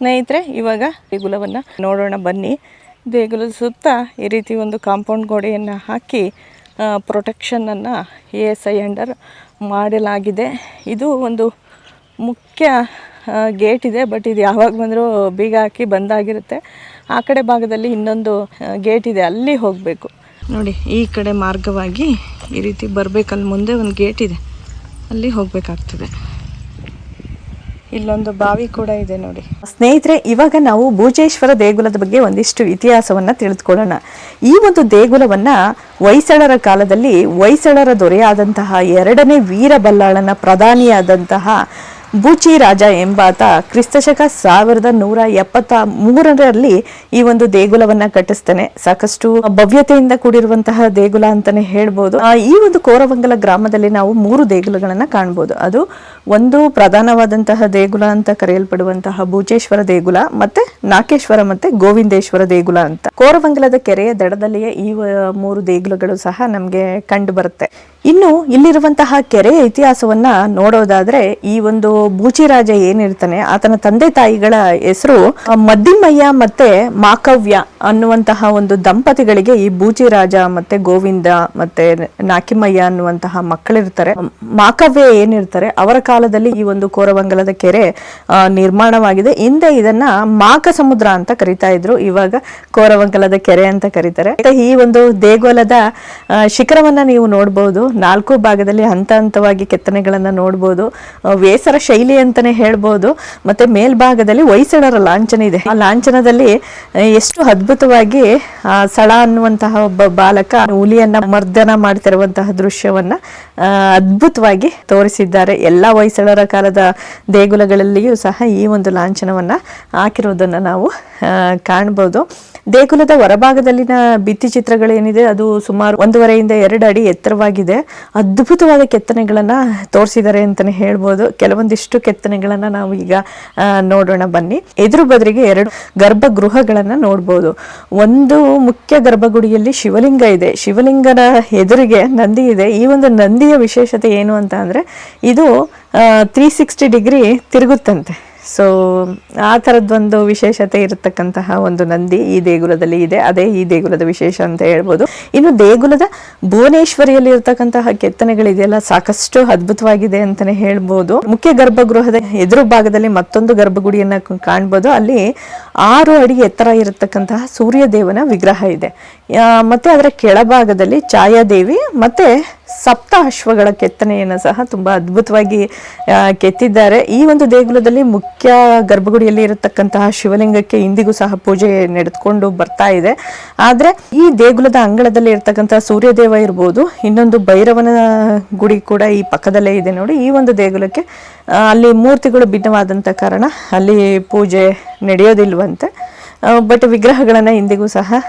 ಸ್ನೇಹಿತರೆ, ಇವಾಗ ದೇಗುಲವನ್ನು ನೋಡೋಣ, ಬನ್ನಿ. ದೇಗುಲದ ಸುತ್ತ ಈ ರೀತಿ ಒಂದು ಕಾಂಪೌಂಡ್ ಗೋಡೆಯನ್ನು ಹಾಕಿ ಪ್ರೊಟೆಕ್ಷನನ್ನು ಎ ಎಸ್ ಐ ಅಂಡರ್ ಮಾಡಲಾಗಿದೆ. ಇದು ಒಂದು ಮುಖ್ಯ ಗೇಟ್ ಇದೆ ಬಟ್ ಇದು ಯಾವಾಗ ಬಂದರೂ ಬೀಗ ಹಾಕಿ ಬಂದಾಗಿರುತ್ತೆ. ಆ ಕಡೆ ಭಾಗದಲ್ಲಿ ಇನ್ನೊಂದು ಗೇಟ್ ಇದೆ, ಅಲ್ಲಿ ಹೋಗಬೇಕು. ನೋಡಿ, ಈ ಕಡೆ ಮಾರ್ಗವಾಗಿ ಈ ರೀತಿ ಬರಬೇಕಲ್ಲಿ ಮುಂದೆ ಒಂದು ಗೇಟ್ ಇದೆ. ಅಲ್ಲಿ ಹೋಗಬೇಕಾಗ್ತದೆ. ಇಲ್ಲೊಂದು ಬಾವಿ ಕೂಡ ಇದೆ ನೋಡಿ. ಸ್ನೇಹಿತರೆ, ಇವಾಗ ನಾವು ಭೂಜೇಶ್ವರ ದೇಗುಲದ ಬಗ್ಗೆ ಒಂದಿಷ್ಟು ಇತಿಹಾಸವನ್ನ ತಿಳಿದುಕೊಳ್ಳೋಣ. ಈ ಒಂದು ದೇಗುಲವನ್ನ ಹೊಯ್ಸಳರ ಕಾಲದಲ್ಲಿ ಹೊಯ್ಸಳರ ದೊರೆಯಾದಂತಹ ಎರಡನೇ ವೀರಬಲ್ಲಾಳನ ಪ್ರಧಾನಿಯಾದಂತಹ ಬೂಚಿ ರಾಜ ಎಂಬಾತ ಕ್ರಿಸ್ತಶಕ ಸಾವಿರದ ನೂರ ಎಪ್ಪತ್ತ ಮೂರರಲ್ಲಿ ಈ ಒಂದು ದೇಗುಲವನ್ನ ಕಟ್ಟಿಸ್ತಾನೆ. ಸಾಕಷ್ಟು ಭವ್ಯತೆಯಿಂದ ಕೂಡಿರುವಂತಹ ದೇಗುಲ ಅಂತಾನೆ ಹೇಳ್ಬೋದು. ಈ ಒಂದು ಕೋರವಂಗಲ ಗ್ರಾಮದಲ್ಲಿ ನಾವು ಮೂರು ದೇಗುಲಗಳನ್ನ ಕಾಣ್ಬೋದು. ಅದು ಒಂದು ಪ್ರಧಾನವಾದಂತಹ ದೇಗುಲ ಅಂತ ಕರೆಯಲ್ಪಡುವಂತಹ ಭೂಚೇಶ್ವರ ದೇಗುಲ, ಮತ್ತೆ ನಾಕೇಶ್ವರ ಮತ್ತೆ ಗೋವಿಂದೇಶ್ವರ ದೇಗುಲ ಅಂತ. ಕೋರವಂಗಲದ ಕೆರೆಯ ದಡದಲ್ಲಿಯೇ ಈ ಮೂರು ದೇಗುಲಗಳು ಸಹ ನಮಗೆ ಕಂಡು ಬರುತ್ತೆ. ಇನ್ನು ಇಲ್ಲಿರುವಂತಹ ಕೆರೆಯ ಇತಿಹಾಸವನ್ನ ನೋಡೋದಾದ್ರೆ ಈ ಒಂದು ಬೂಚಿರಾಜ ಏನಿರ್ತಾನೆ, ಆತನ ತಂದೆ ತಾಯಿಗಳ ಹೆಸರು ಮದ್ದಿಮಯ್ಯ ಮತ್ತೆ ಮಾಕವ್ಯ ಅನ್ನುವಂತಹ ಒಂದು ದಂಪತಿಗಳಿಗೆ ಈ ಬೂಚಿರಾಜ ಮತ್ತೆ ಗೋವಿಂದ ಮತ್ತೆ ನಾಕಿಮಯ್ಯ ಅನ್ನುವಂತಹ ಮಕ್ಕಳಿರ್ತಾರೆ. ಮಾಕವ್ಯ ಏನಿರ್ತಾರೆ, ಅವರ ಕಾಲದಲ್ಲಿ ಈ ಒಂದು ಕೋರವಂಗಲದ ಕೆರೆ ನಿರ್ಮಾಣವಾಗಿದೆ. ಹಿಂದೆ ಇದನ್ನ ಮಾಕ ಸಮುದ್ರ ಅಂತ ಕರಿತಾ ಇದ್ರು. ಇವಾಗ ಕೋರವಂಗಲದ ಕೆರೆ ಅಂತ ಕರೀತಾರೆ. ಈ ಒಂದು ದೇಗುಲದ ಶಿಖರವನ್ನ ನೀವು ನೋಡಬಹುದು ನಾಲ್ಕು ಭಾಗದಲ್ಲಿ ಹಂತ ಹಂತವಾಗಿ ಕೆತ್ತನೆಗಳನ್ನ ನೋಡಬಹುದು ವೇಸರ ಶೈಲಿ ಅಂತಾನೆ ಹೇಳ್ಬೋದು. ಮತ್ತೆ ಮೇಲ್ಭಾಗದಲ್ಲಿ ಹೊಯ್ಸಳರ ಲಾಂಛನ ಇದೆ. ಆ ಲಾಂಛನದಲ್ಲಿ ಎಷ್ಟು ಅದ್ಭುತವಾಗಿ ಸಳ ಅನ್ನುವಂತಹ ಒಬ್ಬ ಬಾಲಕ ಹುಲಿಯನ್ನ ಮರ್ದನ ಮಾಡ್ತಿರುವಂತಹ ದೃಶ್ಯವನ್ನ ಅದ್ಭುತವಾಗಿ ತೋರಿಸಿದ್ದಾರೆ. ಎಲ್ಲ ಹೊಯ್ಸಳರ ಕಾಲದ ದೇಗುಲಗಳಲ್ಲಿಯೂ ಸಹ ಈ ಒಂದು ಲಾಂಛನವನ್ನ ಹಾಕಿರೋದನ್ನ ನಾವು ಕಾಣಬಹುದು ದೇಗುಲದ ಹೊರಭಾಗದಲ್ಲಿನ ಭಿತ್ತಿ ಚಿತ್ರಗಳೇನಿದೆ, ಅದು ಸುಮಾರು ಒಂದೂವರೆಯಿಂದ ಎರಡು ಅಡಿ ಎತ್ತರವಾಗಿದೆ. ಅದ್ಭುತವಾದ ಕೆತ್ತನೆಗಳನ್ನ ತೋರಿಸಿದ್ದಾರೆ ಅಂತಾನೆ ಹೇಳ್ಬೋದು. ಕೆಲವೊಂದಿಷ್ಟು ಕೆತ್ತನೆಗಳನ್ನ ನಾವು ಈಗ ನೋಡೋಣ ಬನ್ನಿ. ಎದುರು ಬದರಿಗೆ ಎರಡು ಗರ್ಭಗೃಹಗಳನ್ನ ನೋಡ್ಬೋದು. ಒಂದು ಮುಖ್ಯ ಗರ್ಭಗುಡಿಯಲ್ಲಿ ಶಿವಲಿಂಗ ಇದೆ. ಶಿವಲಿಂಗನ ಎದುರಿಗೆ ನಂದಿ ಇದೆ. ಈ ಒಂದು ನಂದಿಯ ವಿಶೇಷತೆ ಏನು ಅಂತ ಅಂದ್ರೆ, ಇದು ತ್ರೀ ಸಿಕ್ಸ್ಟಿ ಡಿಗ್ರಿ ತಿರುಗುತ್ತಂತೆ. ಸೊ ಆ ಥರದ್ದೊಂದು ವಿಶೇಷತೆ ಇರತಕ್ಕಂತಹ ಒಂದು ನಂದಿ ಈ ದೇಗುಲದಲ್ಲಿ ಇದೆ. ಅದೇ ಈ ದೇಗುಲದ ವಿಶೇಷ ಅಂತ ಹೇಳ್ಬೋದು. ಇನ್ನು ದೇಗುಲದ ಭುವನೇಶ್ವರಿಯಲ್ಲಿ ಇರತಕ್ಕಂತಹ ಕೆತ್ತನೆಗಳಿದೆಯಲ್ಲ ಸಾಕಷ್ಟು ಅದ್ಭುತವಾಗಿದೆ ಅಂತಾನೆ ಹೇಳ್ಬೋದು. ಮುಖ್ಯ ಗರ್ಭಗೃಹದ ಎದುರು ಭಾಗದಲ್ಲಿ ಮತ್ತೊಂದು ಗರ್ಭಗುಡಿಯನ್ನ ಕಾಣ್ಬೋದು. ಅಲ್ಲಿ ಆರು ಅಡಿ ಎತ್ತರ ಇರತಕ್ಕಂತಹ ಸೂರ್ಯ ದೇವನ ವಿಗ್ರಹ ಇದೆ. ಮತ್ತೆ ಅದರ ಕೆಳಭಾಗದಲ್ಲಿ ಛಾಯಾದೇವಿ, ಮತ್ತೆ ಸಪ್ತ ಅಶ್ವಗಳ ಕೆತ್ತನೆಯನ್ನು ಸಹ ತುಂಬ ಅದ್ಭುತವಾಗಿ ಕೆತ್ತಿದ್ದಾರೆ. ಈ ಒಂದು ದೇಗುಲದಲ್ಲಿ ಮುಖ್ಯ ಗರ್ಭಗುಡಿಯಲ್ಲಿ ಇರತಕ್ಕಂತಹ ಶಿವಲಿಂಗಕ್ಕೆ ಇಂದಿಗೂ ಸಹ ಪೂಜೆ ನಡೆದುಕೊಂಡು ಬರ್ತಾ ಇದೆ. ಆದರೆ ಈ ದೇಗುಲದ ಅಂಗಳದಲ್ಲಿ ಇರತಕ್ಕಂತಹ ಸೂರ್ಯದೇವ ಇರ್ಬೋದು, ಇನ್ನೊಂದು ಭೈರವನ ಗುಡಿ ಕೂಡ ಈ ಪಕ್ಕದಲ್ಲೇ ಇದೆ ನೋಡಿ. ಈ ಒಂದು ದೇಗುಲಕ್ಕೆ ಅಲ್ಲಿ ಮೂರ್ತಿಗಳು ಭಿನ್ನವಾದಂಥ ಕಾರಣ ಅಲ್ಲಿ ಪೂಜೆ ನಡೆಯೋದಿಲ್ವಂತೆ. ಬಟ್ ವಿಗ್ರಹಗಳನ್ನ ಇಂದಿಗೂ ಸಹ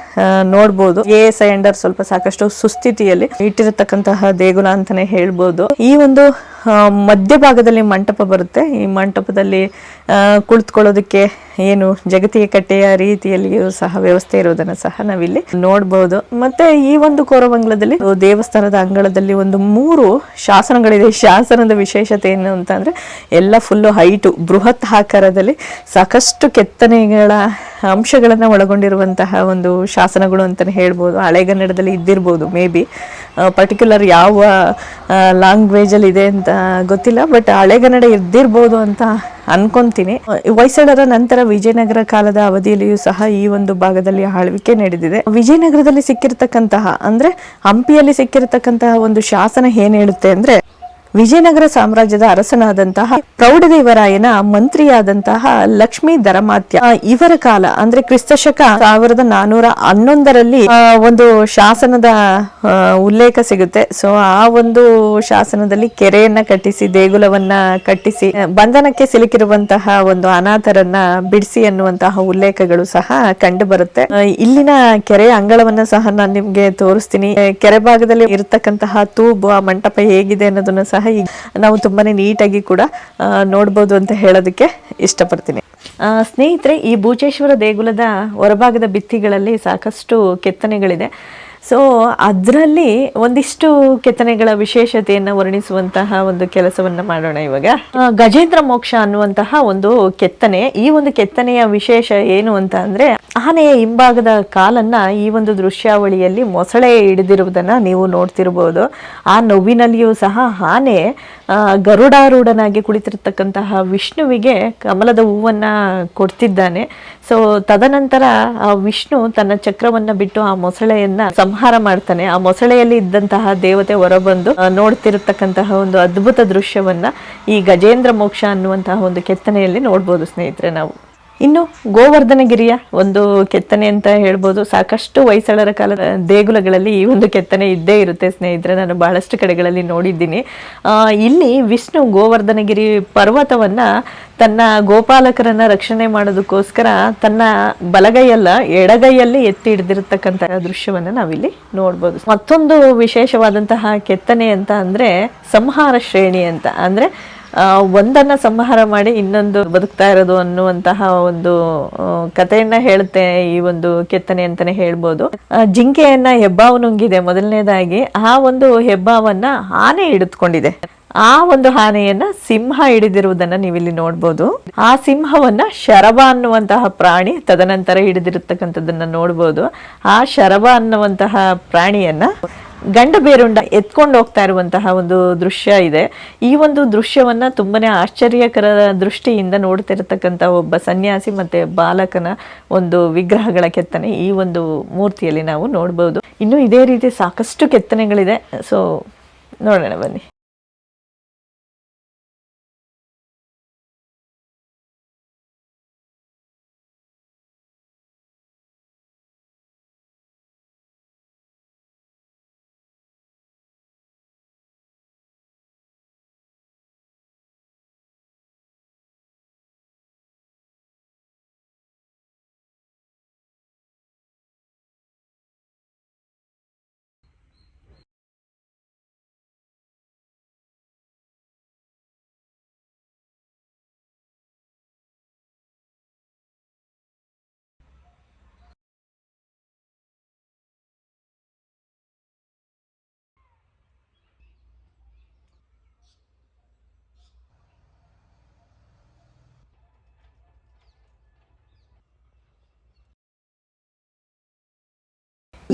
ನೋಡಬಹುದು ಎ ಎಸ್ ಅಂಡರ್ ಸ್ವಲ್ಪ ಸಾಕಷ್ಟು ಸುಸ್ಥಿತಿಯಲ್ಲಿ ಇಟ್ಟಿರತಕ್ಕಂತಹ ದೇಗುಲ ಅಂತಾನೆ ಹೇಳ್ಬೋದು. ಈ ಒಂದು ಮಧ್ಯಭಾಗದಲ್ಲಿ ಮಂಟಪ ಬರುತ್ತೆ. ಈ ಮಂಟಪದಲ್ಲಿ ಕುಳಿತುಕೊಳ್ಳೋದಕ್ಕೆ ಏನು ಜಗತಿಯ ಕಟ್ಟೆಯ ರೀತಿಯಲ್ಲಿಯೂ ಸಹ ವ್ಯವಸ್ಥೆ ಇರೋದನ್ನ ಸಹ ನಾವಿಲ್ಲಿ ನೋಡಬಹುದು ಮತ್ತೆ ಈ ಒಂದು ಕೋರಮಂಗಲದಲ್ಲಿ ದೇವಸ್ಥಾನದ ಅಂಗಳದಲ್ಲಿ ಒಂದು ಮೂರು ಶಾಸನಗಳಿದೆ. ಶಾಸನದ ವಿಶೇಷತೆ ಏನು ಅಂತಂದ್ರೆ ಎಲ್ಲ ಫುಲ್ಲು ಹೈಟು ಬೃಹತ್ ಆಕಾರದಲ್ಲಿ ಸಾಕಷ್ಟು ಕೆತ್ತನೆಗಳ ಅಂಶಗಳನ್ನ ಒಳಗೊಂಡಿರುವಂತಹ ಒಂದು ಶಾಸನಗಳು ಅಂತಾನೆ ಹೇಳ್ಬೋದು. ಹಳೆಗನ್ನಡದಲ್ಲಿ ಇದ್ದಿರ್ಬೋದು, ಮೇ ಬಿ. ಪರ್ಟಿಕ್ಯುಲರ್ ಯಾವ ಲ್ಯಾಂಗ್ವೇಜ್ ಅಲ್ಲಿ ಇದೆ ಅಂತ ಗೊತ್ತಿಲ್ಲ ಬಟ್ ಹಳೆಗನ್ನಡ ಇದ್ದಿರ್ಬೋದು ಅಂತ ಅನ್ಕೊಂತೀನಿ. ಹೊಯ್ಸಳರ ನಂತರ ವಿಜಯನಗರ ಕಾಲದ ಅವಧಿಯಲ್ಲಿಯೂ ಸಹ ಈ ಒಂದು ಭಾಗದಲ್ಲಿ ಆಳ್ವಿಕೆ ನಡೆದಿದೆ. ವಿಜಯನಗರದಲ್ಲಿ ಸಿಕ್ಕಿರತಕ್ಕಂತಹ, ಅಂದ್ರೆ ಹಂಪಿಯಲ್ಲಿ ಸಿಕ್ಕಿರತಕ್ಕಂತಹ ಒಂದು ಶಾಸನ ಏನ್ ಹೇಳುತ್ತೆ ಅಂದ್ರೆ ವಿಜಯನಗರ ಸಾಮ್ರಾಜ್ಯದ ಅರಸನಾದಂತಹ ಪ್ರೌಢದೇವರಾಯನ ಮಂತ್ರಿಯಾದಂತಹ ಲಕ್ಷ್ಮೀ ಧರಮಾತ್ಯ ಇವರ ಕಾಲ, ಅಂದ್ರೆ ಕ್ರಿಸ್ತಶಕ ಸಾವಿರದ ನಾನೂರ ಹನ್ನೊಂದರಲ್ಲಿ ಒಂದು ಶಾಸನದ ಉಲ್ಲೇಖ ಸಿಗುತ್ತೆ. ಸೊ ಆ ಒಂದು ಶಾಸನದಲ್ಲಿ ಕೆರೆಯನ್ನ ಕಟ್ಟಿಸಿ, ದೇಗುಲವನ್ನ ಕಟ್ಟಿಸಿ ಬಂಧನಕ್ಕೆ ಸಿಲುಕಿರುವಂತಹ ಒಂದು ಅನಾಥರನ್ನ ಬಿಡಿಸಿ ಅನ್ನುವಂತಹ ಉಲ್ಲೇಖಗಳು ಸಹ ಕಂಡು ಬರುತ್ತೆ. ಇಲ್ಲಿನ ಕೆರೆಯ ಅಂಗಳವನ್ನ ಸಹ ನಾನು ನಿಮ್ಗೆ ತೋರಿಸ್ತೀನಿ. ಕೆರೆ ಭಾಗದಲ್ಲಿ ಇರತಕ್ಕಂತಹ ತೂಬು, ಆ ಮಂಟಪ ಹೇಗಿದೆ ಅನ್ನೋದನ್ನ ಈಗ ನಾವು ತುಂಬಾನೇ ನೀಟಾಗಿ ಕೂಡ ನೋಡ್ಬೋದು ಅಂತ ಹೇಳೋದಕ್ಕೆ ಇಷ್ಟಪಡ್ತೀನಿ. ಸ್ನೇಹಿತರೆ, ಈ ಭೂಚೇಶ್ವರ ದೇಗುಲದ ಹೊರಭಾಗದ ಭಿತ್ತಿಗಳಲ್ಲಿ ಸಾಕಷ್ಟು ಕೆತ್ತನೆಗಳಿದೆ. ಸೊ ಅದರಲ್ಲಿ ಒಂದಿಷ್ಟು ಕೆತ್ತನೆಗಳ ವಿಶೇಷತೆಯನ್ನು ವರ್ಣಿಸುವಂತಹ ಒಂದು ಕೆಲಸವನ್ನ ಮಾಡೋಣ ಇವಾಗ. ಗಜೇಂದ್ರ ಮೋಕ್ಷ ಅನ್ನುವಂತಹ ಒಂದು ಕೆತ್ತನೆ. ಈ ಒಂದು ಕೆತ್ತನೆಯ ವಿಶೇಷ ಏನು ಅಂತ ಅಂದ್ರೆ, ಆನೆಯ ಹಿಂಭಾಗದ ಕಾಲನ್ನ ಈ ಒಂದು ದೃಶ್ಯಾವಳಿಯಲ್ಲಿ ಮೊಸಳೆ ಹಿಡಿದಿರುವುದನ್ನ ನೀವು ನೋಡ್ತಿರ್ಬೋದು. ಆ ನೋವಿನಲ್ಲಿಯೂ ಸಹ ಆನೆ ಗರುಡಾರೂಢನಾಗಿ ಕುಳಿತಿರ್ತಕ್ಕಂತಹ ವಿಷ್ಣುವಿಗೆ ಕಮಲದ ಹೂವನ್ನ ಕೊಡ್ತಿದ್ದಾನೆ. ಸೊ ತದನಂತರ ಆ ವಿಷ್ಣು ತನ್ನ ಚಕ್ರವನ್ನ ಬಿಟ್ಟು ಆ ಮೊಸಳೆಯನ್ನ ಸಂಹಾರ ಮಾಡ್ತಾನೆ. ಆ ಮೊಸಳೆಯಲ್ಲಿ ಇದ್ದಂತಹ ದೇವತೆ ಹೊರಬಂದು ನೋಡ್ತಿರತಕ್ಕಂತಹ ಒಂದು ಅದ್ಭುತ ದೃಶ್ಯವನ್ನ ಈ ಗಜೇಂದ್ರ ಮೋಕ್ಷ ಅನ್ನುವಂತಹ ಒಂದು ಕೆತ್ತನೆಯಲ್ಲಿ ನೋಡ್ಬೋದು ಸ್ನೇಹಿತರೆ ನಾವು. ಇನ್ನು ಗೋವರ್ಧನಗಿರಿಯ ಒಂದು ಕೆತ್ತನೆ ಅಂತ ಹೇಳ್ಬೋದು. ಸಾಕಷ್ಟು ಹೊಯ್ಸಳರ ಕಾಲದ ದೇಗುಲಗಳಲ್ಲಿ ಈ ಒಂದು ಕೆತ್ತನೆ ಇದ್ದೇ ಇರುತ್ತೆ ಸ್ನೇಹಿತರೆ. ನಾನು ಬಹಳಷ್ಟು ಕಡೆಗಳಲ್ಲಿ ನೋಡಿದ್ದೀನಿ. ಇಲ್ಲಿ ವಿಷ್ಣು ಗೋವರ್ಧನಗಿರಿ ಪರ್ವತವನ್ನ ತನ್ನ ಗೋಪಾಲಕರನ್ನ ರಕ್ಷಣೆ ಮಾಡೋದಕ್ಕೋಸ್ಕರ ತನ್ನ ಬಲಗೈಯಲ್ಲ ಎಡಗೈಯಲ್ಲಿ ಎತ್ತಿ ಹಿಡಿದಿರತಕ್ಕಂತಹ ದೃಶ್ಯವನ್ನ ನಾವಿಲ್ಲಿ ನೋಡ್ಬೋದು. ಮತ್ತೊಂದು ವಿಶೇಷವಾದಂತಹ ಕೆತ್ತನೆ ಅಂತ ಅಂದ್ರೆ ಸಂಹಾರ ಶ್ರೇಣಿ ಅಂತ. ಅಂದ್ರೆ ಒಂದನ್ನ ಸಂಹಾರ ಮಾಡಿ ಇನ್ನೊಂದು ಬದುಕ್ತಾ ಇರೋದು ಅನ್ನುವಂತಹ ಒಂದು ಕಥೆಯನ್ನ ಹೇಳುತ್ತೆ ಈ ಒಂದು ಕೆತ್ತನೆ ಅಂತಾನೆ ಹೇಳ್ಬೋದು. ಜಿಂಕೆಯನ್ನ ಹೆಬ್ಬಾವು ನುಂಗಿದೆ. ಮೊದಲನೇದಾಗಿ ಆ ಒಂದು ಹೆಬ್ಬಾವನ್ನ ಆನೆ ಹಿಡಿದುಕೊಂಡಿದೆ. ಆ ಒಂದು ಆನೆಯನ್ನ ಸಿಂಹ ಹಿಡಿದಿರುವುದನ್ನ ನೀವಿಲ್ಲಿ ನೋಡ್ಬೋದು. ಆ ಸಿಂಹವನ್ನ ಶರಭ ಅನ್ನುವಂತಹ ಪ್ರಾಣಿ ತದನಂತರ ಹಿಡಿದಿರತಕ್ಕಂಥದ್ದನ್ನ ನೋಡ್ಬೋದು. ಆ ಶರಭ ಅನ್ನುವಂತಹ ಪ್ರಾಣಿಯನ್ನ ಗಂಡ ಬೇರುಂಡ ಎತ್ಕೊಂಡು ಹೋಗ್ತಾ ಇರುವಂತಹ ಒಂದು ದೃಶ್ಯ ಇದೆ. ಈ ಒಂದು ದೃಶ್ಯವನ್ನ ತುಂಬಾನೇ ಆಶ್ಚರ್ಯಕರ ದೃಷ್ಟಿಯಿಂದ ನೋಡ್ತಿರತಕ್ಕಂತ ಒಬ್ಬ ಸನ್ಯಾಸಿ ಮತ್ತೆ ಬಾಲಕನ ಒಂದು ವಿಗ್ರಹಗಳ ಕೆತ್ತನೆ ಈ ಒಂದು ಮೂರ್ತಿಯಲ್ಲಿ ನಾವು ನೋಡಬಹುದು ಇನ್ನು ಇದೇ ರೀತಿ ಸಾಕಷ್ಟು ಕೆತ್ತನೆಗಳಿದೆ. ಸೊ ನೋಡೋಣ ಬನ್ನಿ.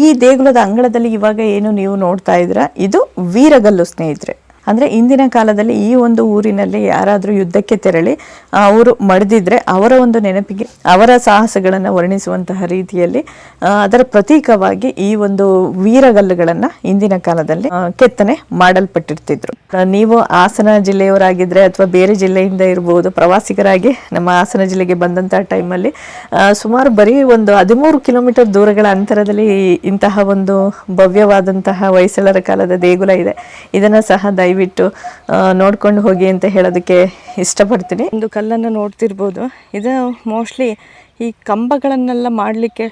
ಈ ದೇಗುಲದ ಅಂಗಳದಲ್ಲಿ ಇವಾಗ ಏನು ನೀವು ನೋಡ್ತಾ ಇದ್ರ ಇದು ವೀರಗಲ್ಲು ಸ್ನೇಹಿತರೆ. ಅಂದ್ರೆ ಇಂದಿನ ಕಾಲದಲ್ಲಿ ಈ ಒಂದು ಊರಿನಲ್ಲಿ ಯಾರಾದರೂ ಯುದ್ಧಕ್ಕೆ ತೆರಳಿ ಅವರು ಮಡಿದಿದ್ರೆ ಅವರ ಒಂದು ನೆನಪಿಗೆ, ಅವರ ಸಾಹಸಗಳನ್ನು ವರ್ಣಿಸುವಂತಹ ರೀತಿಯಲ್ಲಿ ಅದರ ಪ್ರತೀಕವಾಗಿ ಈ ಒಂದು ವೀರಗಲ್ಲುಗಳನ್ನು ಇಂದಿನ ಕಾಲದಲ್ಲಿ ಕೆತ್ತನೆ ಮಾಡಲ್ಪಟ್ಟಿರ್ತಿದ್ರು. ನೀವು ಹಾಸನ ಜಿಲ್ಲೆಯವರಾಗಿದ್ದರೆ ಅಥವಾ ಬೇರೆ ಜಿಲ್ಲೆಯಿಂದ ಇರಬಹುದು ಪ್ರವಾಸಿಗರಾಗಿ ನಮ್ಮ ಹಾಸನ ಜಿಲ್ಲೆಗೆ ಬಂದಂತಹ ಟೈಮಲ್ಲಿ ಸುಮಾರು ಬರೀ ಒಂದು ಹದಿಮೂರು ಕಿಲೋಮೀಟರ್ ದೂರಗಳ ಅಂತರದಲ್ಲಿ ಇಂತಹ ಒಂದು ಭವ್ಯವಾದಂತಹ ಹೊಯ್ಸಳರ ಕಾಲದ ದೇಗುಲ ಇದೆ. ಇದನ್ನ ಸಹ ದಯವಿಟ್ಟು ಆ, ನೋಡ್ಕೊಂಡು ಹೋಗಿ ಅಂತ ಹೇಳೋದಕ್ಕೆ ಇಷ್ಟಪಡ್ತೀನಿ. ಒಂದು ಕಲ್ಲನ್ನು ನೋಡ್ತಿರ್ಬೋದು. ಇದು ಮೋಸ್ಟ್ಲಿ ಈ ಕಂಬಗಳನ್ನೆಲ್ಲ ಮಾಡಲಿಕ್ಕೆ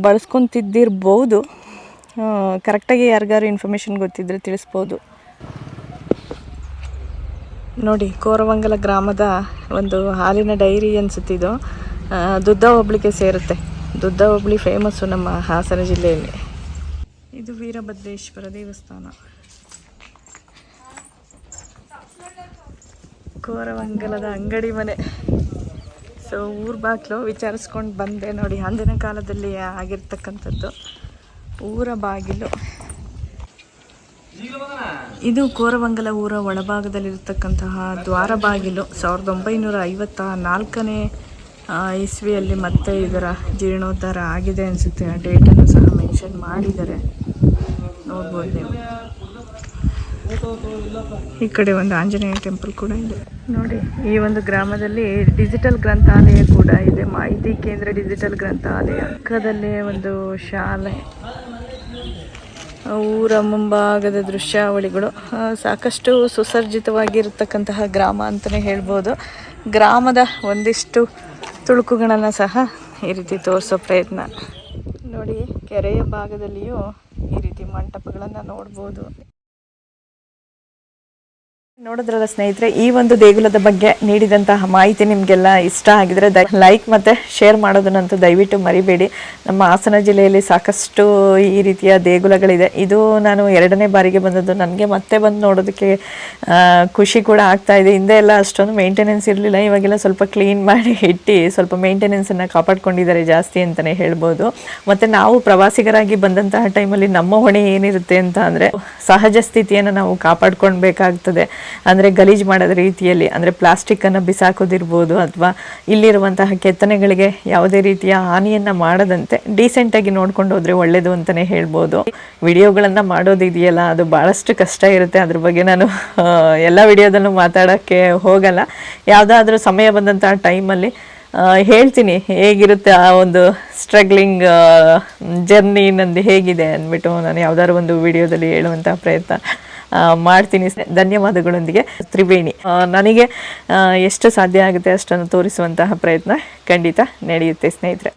ಬಳಸ್ಕೊತಿದ್ದಿರ್ಬೋದು. ಕರೆಕ್ಟಾಗಿ ಯಾರಿಗಾರು ಇನ್ಫಾರ್ಮೇಷನ್ ಗೊತ್ತಿದ್ರೆ ತಿಳಿಸ್ಬೋದು. ನೋಡಿ ಕೋರವಂಗಲ ಗ್ರಾಮದ ಒಂದು ಹಾಲಿನ ಡೈರಿ ಅನಿಸುತ್ತಿದ್ದು ದುದ್ದ ಹೋಬ್ಳಿಗೆ ಸೇರುತ್ತೆ. ದುದ್ದ ಹೋಬ್ಳಿ ಫೇಮಸ್ಸು ನಮ್ಮ ಹಾಸನ ಜಿಲ್ಲೆಯಲ್ಲಿ. ಇದು ವೀರಭದ್ರೇಶ್ವರ ದೇವಸ್ಥಾನ. ಕೋರವಂಗಲದ ಅಂಗಡಿ ಮನೆ. ಸೊ ಊರ ಬಾಗಿಲು ವಿಚಾರಿಸ್ಕೊಂಡು ಬಂದೆ ನೋಡಿ. ಅಂದಿನ ಕಾಲದಲ್ಲಿ ಆಗಿರ್ತಕ್ಕಂಥದ್ದು. ಊರ ಬಾಗಿಲು. ಇದು ಕೋರಮಂಗಲ ಊರ ಒಳಭಾಗದಲ್ಲಿರ್ತಕ್ಕಂತಹ ದ್ವಾರ ಬಾಗಿಲು. ಸಾವಿರದ ಒಂಬೈನೂರ ಐವತ್ತ ನಾಲ್ಕನೇ ಇಸ್ವಿಯಲ್ಲಿ ಮತ್ತೆ ಇದರ ಜೀರ್ಣೋದ್ಧಾರ ಆಗಿದೆ ಅನಿಸುತ್ತೆ. ಆ ಡೇಟನ್ನು ಸಹ ಮೆನ್ಷನ್ ಮಾಡಿದ್ದಾರೆ. ನೋಡ್ಬೋದು ನೀವು. ಈ ಕಡೆ ಒಂದು ಆಂಜನೇಯ ಟೆಂಪಲ್ ಕೂಡ ಇದೆ. ನೋಡಿ, ಈ ಒಂದು ಗ್ರಾಮದಲ್ಲಿ ಡಿಜಿಟಲ್ ಗ್ರಂಥಾಲಯ ಕೂಡ ಇದೆ. ಮಾಹಿತಿ ಕೇಂದ್ರ ಡಿಜಿಟಲ್ ಗ್ರಂಥಾಲಯ. ಪಕ್ಕದಲ್ಲಿ ಒಂದು ಶಾಲೆ. ಊರ ಮುಂಭಾಗದ ದೃಶ್ಯಾವಳಿಗಳು. ಸಾಕಷ್ಟು ಸುಸರ್ಜಿತವಾಗಿರತಕ್ಕಂತಹ ಗ್ರಾಮ ಅಂತಲೇ ಹೇಳ್ಬೋದು. ಗ್ರಾಮದ ಒಂದಿಷ್ಟು ತುಳುಕುಗಳನ್ನು ಸಹ ಈ ರೀತಿ ತೋರಿಸೋ ಪ್ರಯತ್ನ. ನೋಡಿ, ಕೆರೆಯ ಭಾಗದಲ್ಲಿಯೂ ಈ ರೀತಿ ಮಂಟಪಗಳನ್ನು ನೋಡ್ಬೋದು. ನೋಡಿದ್ರಲ್ಲ ಸ್ನೇಹಿತರೆ, ಈ ಒಂದು ದೇಗುಲದ ಬಗ್ಗೆ ನೀಡಿದಂತಹ ಮಾಹಿತಿ ನಿಮಗೆಲ್ಲ ಇಷ್ಟ ಆಗಿದ್ರೆ ಲೈಕ್ ಮತ್ತು ಶೇರ್ ಮಾಡೋದನ್ನಂತೂ ದಯವಿಟ್ಟು ಮರಿಬೇಡಿ. ನಮ್ಮ ಹಾಸನ ಜಿಲ್ಲೆಯಲ್ಲಿ ಸಾಕಷ್ಟು ಈ ರೀತಿಯ ದೇಗುಲಗಳಿದೆ. ಇದು ನಾನು ಎರಡನೇ ಬಾರಿಗೆ ಬಂದದ್ದು. ನನಗೆ ಮತ್ತೆ ಬಂದು ನೋಡೋದಕ್ಕೆ ಖುಷಿ ಕೂಡ ಆಗ್ತಾ ಇದೆ. ಹಿಂದೆ ಎಲ್ಲ ಅಷ್ಟೊಂದು ಮೇಂಟೆನೆನ್ಸ್ ಇರಲಿಲ್ಲ. ಇವಾಗೆಲ್ಲ ಸ್ವಲ್ಪ ಕ್ಲೀನ್ ಮಾಡಿ ಇಟ್ಟು ಸ್ವಲ್ಪ ಮೇಂಟೆನೆನ್ಸನ್ನು ಕಾಪಾಡ್ಕೊಂಡಿದ್ದಾರೆ ಜಾಸ್ತಿ ಅಂತಲೇ ಹೇಳ್ಬೋದು. ಮತ್ತು ನಾವು ಪ್ರವಾಸಿಗರಾಗಿ ಬಂದಂತಹ ಟೈಮಲ್ಲಿ ನಮ್ಮ ಹೊಣೆ ಏನಿರುತ್ತೆ ಅಂತ ಅಂದರೆ ಸಹಜ ಸ್ಥಿತಿಯನ್ನು ನಾವು ಕಾಪಾಡ್ಕೊಳ್ಬೇಕಾಗ್ತದೆ. ಅಂದರೆ ಗಲೀಜು ಮಾಡೋದ ರೀತಿಯಲ್ಲಿ, ಅಂದರೆ ಪ್ಲಾಸ್ಟಿಕ್ಕನ್ನು ಬಿಸಾಕೋದಿರ್ಬೋದು ಅಥವಾ ಇಲ್ಲಿರುವಂತಹ ಕೆತ್ತನೆಗಳಿಗೆ ಯಾವುದೇ ರೀತಿಯ ಹಾನಿಯನ್ನು ಮಾಡದಂತೆ ಡೀಸೆಂಟಾಗಿ ನೋಡ್ಕೊಂಡು ಹೋದರೆ ಒಳ್ಳೆಯದು ಅಂತಲೇ ಹೇಳ್ಬೋದು. ವಿಡಿಯೋಗಳನ್ನು ಮಾಡೋದಿದೆಯಲ್ಲ ಅದು ಭಾಳಷ್ಟು ಕಷ್ಟ ಇರುತ್ತೆ. ಅದ್ರ ಬಗ್ಗೆ ನಾನು ಎಲ್ಲ ವಿಡಿಯೋದಲ್ಲೂ ಮಾತಾಡೋಕ್ಕೆ ಹೋಗಲ್ಲ. ಯಾವುದಾದ್ರೂ ಸಮಯ ಬಂದಂತಹ ಟೈಮಲ್ಲಿ ಹೇಳ್ತೀನಿ ಹೇಗಿರುತ್ತೆ ಆ ಒಂದು ಸ್ಟ್ರಗ್ಲಿಂಗ್ ಜರ್ನಿ ನಂದು ಹೇಗಿದೆ ಅಂದ್ಬಿಟ್ಟು ನಾನು ಯಾವುದಾದ್ರು ಒಂದು ವಿಡಿಯೋದಲ್ಲಿ ಹೇಳುವಂಥ ಪ್ರಯತ್ನ. ಮಾಡ್ತೀನಿ. ಧನ್ಯವಾದಗಳೊಂದಿಗೆ. ತ್ರಿವೇಣಿ ನನಗೆ ಎಷ್ಟು ಸಾಧ್ಯ ಆಗುತ್ತೆ ಅಷ್ಟನ್ನು ತೋರಿಸುವಂತಹ ಪ್ರಯತ್ನ ಖಂಡಿತ ನಡೆಯುತ್ತೆ ಸ್ನೇಹಿತರೆ.